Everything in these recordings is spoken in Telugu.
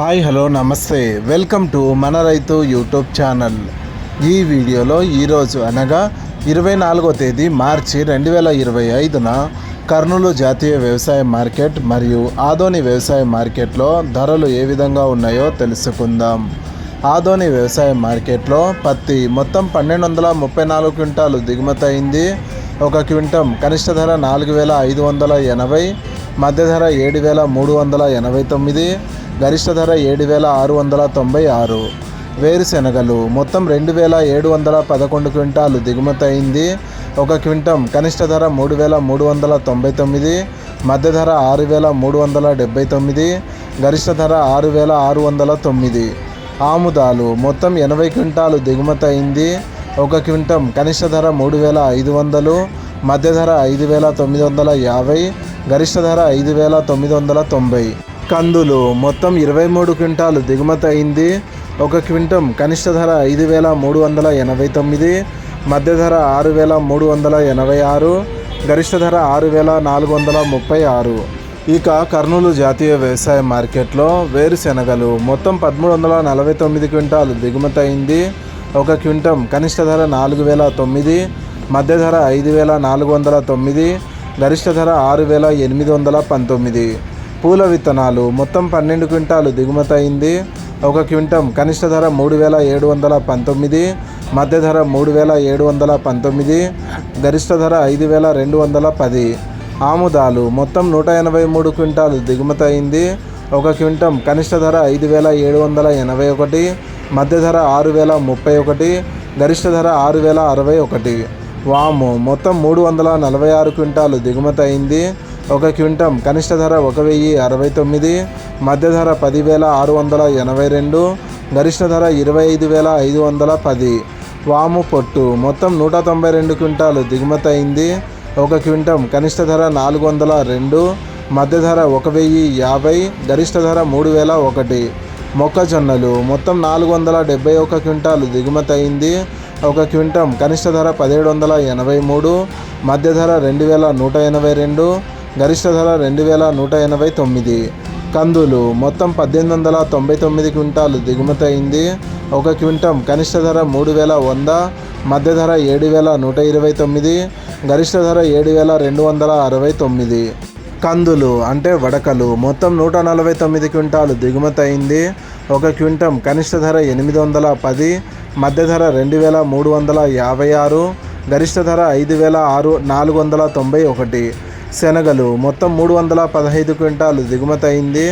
హాయ్ హలో నమస్తే. వెల్కమ్ టు మన రైతు యూట్యూబ్ ఛానల్. ఈ వీడియోలో ఈరోజు అనగా ఇరవై నాలుగో తేదీ మార్చి రెండు వేల ఇరవై ఐదున కర్నూలు జాతీయ వ్యవసాయ మార్కెట్ మరియు ఆదోని వ్యవసాయ మార్కెట్లో ధరలు ఏ విధంగా ఉన్నాయో తెలుసుకుందాం. ఆదోని వ్యవసాయ మార్కెట్లో పత్తి మొత్తం పన్నెండు వందల ముప్పై నాలుగు క్వింటాలు దిగుమతి అయింది. ఒక క్వింటం కనిష్ట ధర నాలుగు వేల ఐదు వందల ఎనభై మధ్య ధర ఏడు వేల మూడు వందల ఎనభై తొమ్మిది గరిష్ట ధర ఏడు వేల ఆరు వందల తొంభై ఆరు. వేరుశెనగలు మొత్తం రెండు వేల ఏడు వందల పదకొండు క్వింటాలు దిగుమతి అయింది. ఒక క్వింటం కనిష్ట ధర మూడు వేల మూడు వందల తొంభై తొమ్మిది. మధ్య ధర ఆరు వేల మూడు వందల డెబ్బై తొమ్మిది. గరిష్ట ధర ఆరు వేల ఆరు వందల తొమ్మిది. ఆముదాలు మొత్తం ఎనభై క్వింటాలు దిగుమతి అయింది. ఒక క్వింటం కనిష్ట ధర మూడు వేల ఐదు వందలు. మధ్య ధర ఐదు వేల తొమ్మిది వందల యాభై. గరిష్ట ధర ఐదు వేల తొమ్మిది వందల తొంభై. కందులు మొత్తం ఇరవై మూడు క్వింటాలు దిగుమతి అయింది. ఒక క్వింటం కనిష్ట ధర ఐదు వేల మూడు వందల ఎనభై తొమ్మిది మధ్య ధర ఆరు వేల మూడు వందల ఎనభై ఆరు గరిష్ట ధర ఆరు వేల నాలుగు వందల ముప్పై ఆరు. ఇక కర్నూలు జాతీయ వ్యవసాయ మార్కెట్లో వేరుశెనగలు మొత్తం పదమూడు వందల నలభై తొమ్మిది క్వింటాలు దిగుమతి అయింది. ఒక క్వింటం కనిష్ట ధర నాలుగు వేల తొమ్మిది మధ్య ధర ఐదు వేల నాలుగు వందల తొమ్మిది గరిష్ట ధర ఆరు వేల ఎనిమిది వందల పంతొమ్మిది. పూల విత్తనాలు. మొత్తం పన్నెండు క్వింటాలు దిగుమతి అయింది. ఒక క్వింటం కనిష్ట ధర మూడు వేల ఏడు వందల పంతొమ్మిది మధ్య ధర మూడు వేల ఏడు వందల పంతొమ్మిది గరిష్ట ధర ఐదు వేల రెండు వందల పది. ఆముదాలు. మొత్తం నూట ఎనభై మూడు క్వింటాలు దిగుమతి అయింది. ఒక క్వింటం కనిష్ట ధర ఐదు వేల ఏడు వందల ఎనభై ఒకటి మధ్య ధర ఆరు వేల ముప్పై ఒకటి గరిష్ట ధర ఆరు వేల అరవై ఒకటి. వాము. మొత్తం మూడు వందల నలభై ఆరు క్వింటాలు దిగుమతి అయింది. ఒక క్వింటం. కనిష్ట ధర ఒక వెయ్యి అరవై తొమ్మిది మధ్య ధర పదివేల ఆరు వందల ఎనభై రెండు గరిష్ట ధర ఇరవై ఐదు వేల ఐదు వందల పది. వాము పొట్టు. మొత్తం నూట తొంభై రెండు క్వింటాలు దిగుమతి అయింది. ఒక క్వింటం. కనిష్ట ధర నాలుగు వందల రెండు మధ్య ధర ఒక వెయ్యి యాభై గరిష్ట ధర మూడు వేల ఒకటి. మొక్కజొన్నలు. మొత్తం నాలుగు వందల డెబ్బై ఒక క్వింటాలు దిగుమతి అయింది. ఒక క్వింటం. కనిష్ట ధర పదిహేడు వందల ఎనభై మూడు మధ్య ధర రెండు వేల నూట ఎనభై రెండు గరిష్ట ధర రెండు వేల నూట ఎనభై తొమ్మిది. కందులు మొత్తం పద్దెనిమిది వందల తొంభై తొమ్మిది క్వింటాలు దిగుమతి అయింది. ఒక క్వింటం కనిష్ట ధర మూడు వేల వంద మధ్య ధర ఏడు వేల నూట ఇరవై తొమ్మిది గరిష్ట ధర ఏడు వేల రెండు వందల అరవై తొమ్మిది. కందులు అంటే వడకలు మొత్తం నూట నలభై తొమ్మిది క్వింటాలు దిగుమతి అయింది. ఒక క్వింటం కనిష్ట ధర ఎనిమిది వందల పది మధ్య ధర రెండు వేల మూడు వందల యాభై ఆరు గరిష్ట ధర ఐదు వేల ఆరు నాలుగు వందల తొంభై ఒకటి. శనగలు. మొత్తం మూడు వందల పదహైదు క్వింటాలు దిగుమతి అయింది.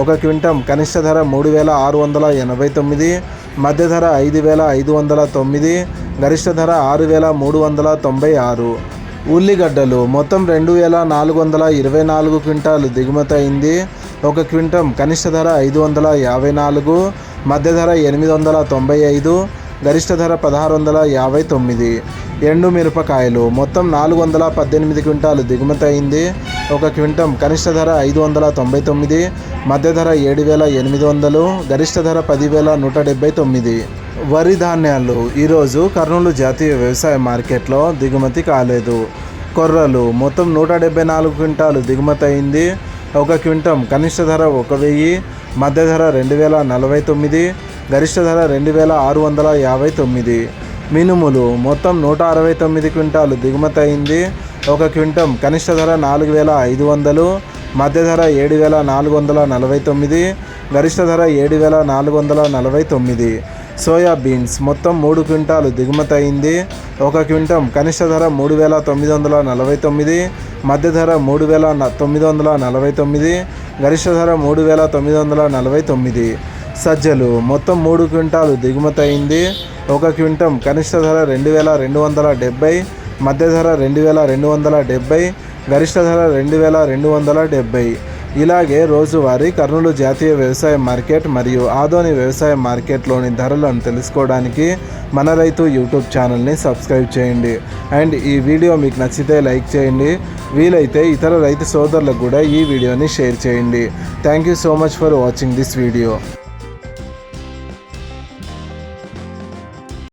ఒక క్వింటం కనిష్ట ధర మూడు వేల ఆరు వందల ఎనభై తొమ్మిది మధ్య ధర ఐదు వేల ఐదు వందల తొమ్మిది గరిష్ట ధర ఆరు వేల మూడు వందల తొంభై ఆరు. ఉల్లిగడ్డలు మొత్తం రెండు వేల నాలుగు వందల ఇరవై నాలుగు క్వింటాలు దిగుమతి అయింది. ఒక క్వింటం కనిష్ట ధర ఐదు వందల యాభై నాలుగు మధ్య ధర ఎనిమిది వందల తొంభై ఐదు గరిష్ట ధర పదహారు వందల యాభై తొమ్మిది. ఎండు మిరపకాయలు మొత్తం నాలుగు వందల పద్దెనిమిది క్వింటాలు దిగుమతి అయింది ఒక క్వింటం కనిష్ట ధర ఐదు వందల తొంభై తొమ్మిది. మధ్య ధర ఏడు వేల ఎనిమిది వందలు. గరిష్ట ధర పదివేల నూట డెబ్బై తొమ్మిది. వరి ధాన్యాలు ఈరోజు కర్నూలు జాతీయ వ్యవసాయ మార్కెట్లో దిగుమతి కాలేదు. కొర్రలు మొత్తం నూట డెబ్బై నాలుగు క్వింటాలు దిగుమతి అయింది ఒక క్వింటం కనిష్ట ధర ఒక వెయ్యి. మధ్య ధర రెండు వేల నలభై తొమ్మిది. గరిష్ట ధర రెండు వేల ఆరు వందల యాభై తొమ్మిది. మినుములు మొత్తం నూట అరవై తొమ్మిది క్వింటాలు దిగుమతి అయింది. ఒక క్వింటం కనిష్ట ధర నాలుగు వేల ఐదు వందలు మధ్య ధర ఏడు వేల నాలుగు వందల నలభై తొమ్మిది గరిష్ట ధర ఏడు వేల నాలుగు వందల నలభై తొమ్మిది. సోయా బీన్స్ మొత్తం మూడు క్వింటాలు దిగుమతి అయింది. ఒక క్వింటం కనిష్ట ధర మూడు వేల తొమ్మిది వందల నలభై తొమ్మిది మధ్య ధర మూడు వేల తొమ్మిది వందల నలభై తొమ్మిది గరిష్ట ధర మూడు వేల తొమ్మిది వందల నలభై తొమ్మిది. సజ్జలు. మొత్తం మూడు క్వింటాలు దిగుమతి అయింది. ఒక క్వింటం కనిష్ట ధర రెండు వేల రెండు వందల డెబ్బై మధ్య ధర రెండు వేల రెండు వందల డెబ్బై గరిష్ట ధర రెండు వేల రెండు వందల డెబ్బై. ఇలాగే రోజువారీ కర్నూలు జాతీయ వ్యవసాయ మార్కెట్ మరియు ఆదోని వ్యవసాయ మార్కెట్లోని ధరలను తెలుసుకోవడానికి మన రైతు యూట్యూబ్ ఛానల్ని సబ్స్క్రైబ్ చేయండి. అండ్ ఈ వీడియో మీకు నచ్చితే లైక్ చేయండి. వీలైతే ఇతర రైతు సోదరులకు కూడా ఈ వీడియోని షేర్ చేయండి. Thank you so much for watching this video.